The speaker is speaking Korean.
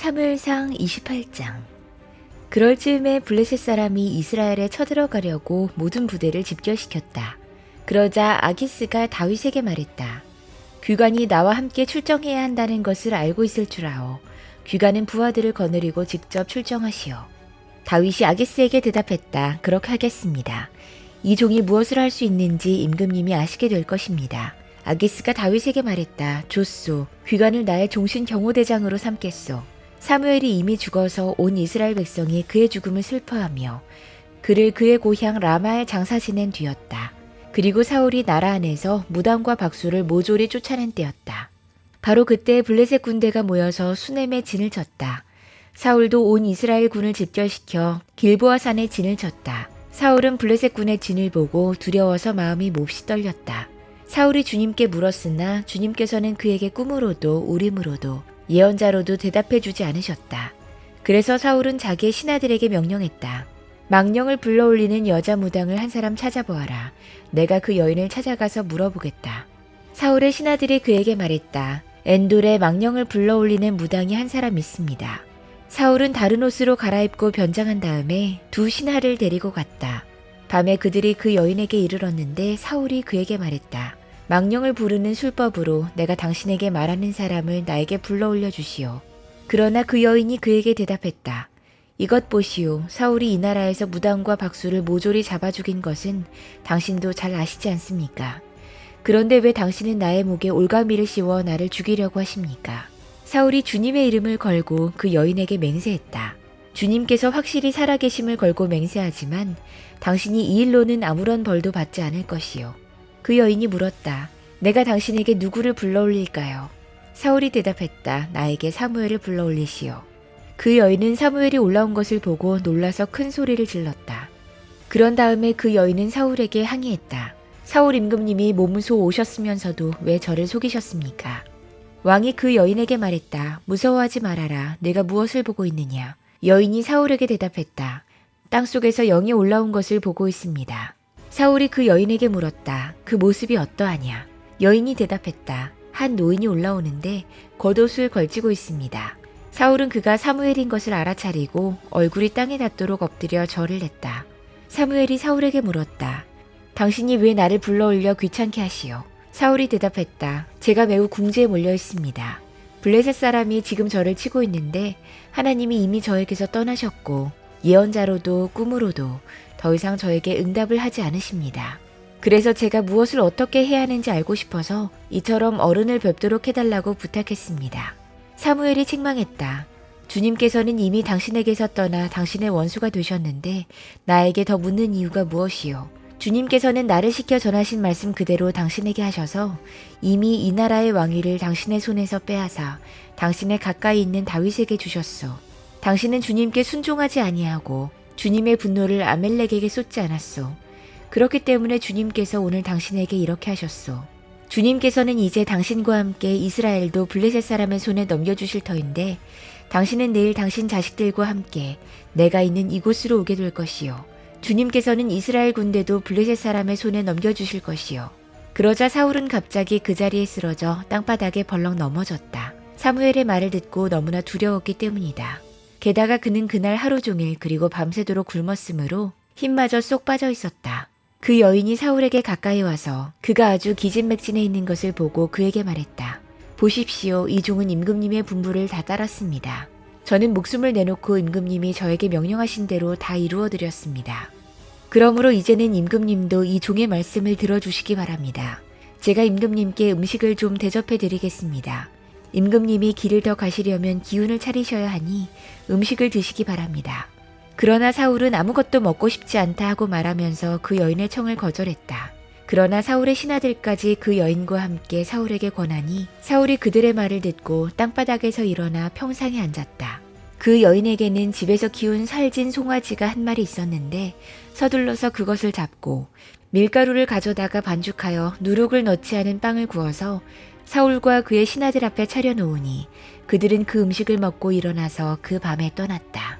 사무엘상 28장 그럴 즈음에 블레셋 사람이 이스라엘에 쳐들어가려고 모든 부대를 집결시켰다. 그러자 아기스가 다윗에게 말했다. 귀관이 나와 함께 출정해야 한다는 것을 알고 있을 줄 아오. 귀관은 부하들을 거느리고 직접 출정하시오. 다윗이 아기스에게 대답했다. 그렇게 하겠습니다. 이 종이 무엇을 할 수 있는지 임금님이 아시게 될 것입니다. 아기스가 다윗에게 말했다. 좋소. 귀관을 나의 종신 경호대장으로 삼겠소. 사무엘이 이미 죽어서 온 이스라엘 백성이 그의 죽음을 슬퍼하며 그를 그의 고향 라마에 장사 지낸 뒤였다. 그리고 사울이 나라 안에서 무당과 박수를 모조리 쫓아낸 때였다. 바로 그때 블레셋 군대가 모여서 수넴에 진을 쳤다. 사울도 온 이스라엘 군을 집결시켜 길보아 산에 진을 쳤다. 사울은 블레셋 군의 진을 보고 두려워서 마음이 몹시 떨렸다. 사울이 주님께 물었으나 주님께서는 그에게 꿈으로도 우림으로도 예언자로도 대답해 주지 않으셨다. 그래서 사울은 자기의 신하들에게 명령했다. 망령을 불러올리는 여자 무당을 한 사람 찾아보아라. 내가 그 여인을 찾아가서 물어보겠다. 사울의 신하들이 그에게 말했다. 엔돌에 망령을 불러올리는 무당이 한 사람 있습니다. 사울은 다른 옷으로 갈아입고 변장한 다음에 두 신하를 데리고 갔다. 밤에 그들이 그 여인에게 이르렀는데 사울이 그에게 말했다. 망령을 부르는 술법으로 내가 당신에게 말하는 사람을 나에게 불러 올려 주시오. 그러나 그 여인이 그에게 대답했다. 이것 보시오. 사울이 이 나라에서 무당과 박수를 모조리 잡아 죽인 것은 당신도 잘 아시지 않습니까? 그런데 왜 당신은 나의 목에 올가미를 씌워 나를 죽이려고 하십니까? 사울이 주님의 이름을 걸고 그 여인에게 맹세했다. 주님께서 확실히 살아계심을 걸고 맹세하지만 당신이 이 일로는 아무런 벌도 받지 않을 것이요. 그 여인이 물었다. 내가 당신에게 누구를 불러올릴까요? 사울이 대답했다. 나에게 사무엘을 불러올리시오. 그 여인은 사무엘이 올라온 것을 보고 놀라서 큰 소리를 질렀다. 그런 다음에 그 여인은 사울에게 항의했다. 사울 임금님이 몸소 오셨으면서도 왜 저를 속이셨습니까? 왕이 그 여인에게 말했다. 무서워하지 말아라. 내가 무엇을 보고 있느냐? 여인이 사울에게 대답했다. 땅 속에서 영이 올라온 것을 보고 있습니다. 사울이 그 여인에게 물었다. 그 모습이 어떠하냐? 여인이 대답했다. 한 노인이 올라오는데 겉옷을 걸치고 있습니다. 사울은 그가 사무엘인 것을 알아차리고 얼굴이 땅에 닿도록 엎드려 절을 했다. 사무엘이 사울에게 물었다. 당신이 왜 나를 불러올려 귀찮게 하시오? 사울이 대답했다. 제가 매우 궁지에 몰려 있습니다. 블레셋 사람이 지금 저를 치고 있는데 하나님이 이미 저에게서 떠나셨고 예언자로도 꿈으로도 더 이상 저에게 응답을 하지 않으십니다. 그래서 제가 무엇을 어떻게 해야 하는지 알고 싶어서 이처럼 어른을 뵙도록 해달라고 부탁했습니다. 사무엘이 책망했다. 주님께서는 이미 당신에게서 떠나 당신의 원수가 되셨는데 나에게 더 묻는 이유가 무엇이요? 주님께서는 나를 시켜 전하신 말씀 그대로 당신에게 하셔서 이미 이 나라의 왕위를 당신의 손에서 빼앗아 당신의 가까이 있는 다윗에게 주셨소. 당신은 주님께 순종하지 아니하고 주님의 분노를 아멜렉에게 쏟지 않았소. 그렇기 때문에 주님께서 오늘 당신에게 이렇게 하셨소. 주님께서는 이제 당신과 함께 이스라엘도 블레셋 사람의 손에 넘겨주실 터인데 당신은 내일 당신 자식들과 함께 내가 있는 이곳으로 오게 될 것이요. 주님께서는 이스라엘 군대도 블레셋 사람의 손에 넘겨주실 것이요. 그러자 사울은 갑자기 그 자리에 쓰러져 땅바닥에 벌렁 넘어졌다. 사무엘의 말을 듣고 너무나 두려웠기 때문이다. 게다가 그는 그날 하루 종일 그리고 밤새도록 굶었으므로 힘마저 쏙 빠져 있었다. 그 여인이 사울에게 가까이 와서 그가 아주 기진맥진해 있는 것을 보고 그에게 말했다. 보십시오. 이 종은 임금님의 분부를 다 따랐습니다. 저는 목숨을 내놓고 임금님이 저에게 명령하신 대로 다 이루어 드렸습니다. 그러므로 이제는 임금님도 이 종의 말씀을 들어주시기 바랍니다. 제가 임금님께 음식을 좀 대접해 드리겠습니다. 임금님이 길을 더 가시려면 기운을 차리셔야 하니 음식을 드시기 바랍니다. 그러나 사울은 아무것도 먹고 싶지 않다 하고 말하면서 그 여인의 청을 거절했다. 그러나 사울의 신하들까지 그 여인과 함께 사울에게 권하니 사울이 그들의 말을 듣고 땅바닥에서 일어나 평상에 앉았다. 그 여인에게는 집에서 키운 살진 송아지가 한 마리 있었는데 서둘러서 그것을 잡고 밀가루를 가져다가 반죽하여 누룩을 넣지 않은 빵을 구워서 사울과 그의 신하들 앞에 차려놓으니 그들은 그 음식을 먹고 일어나서 그 밤에 떠났다.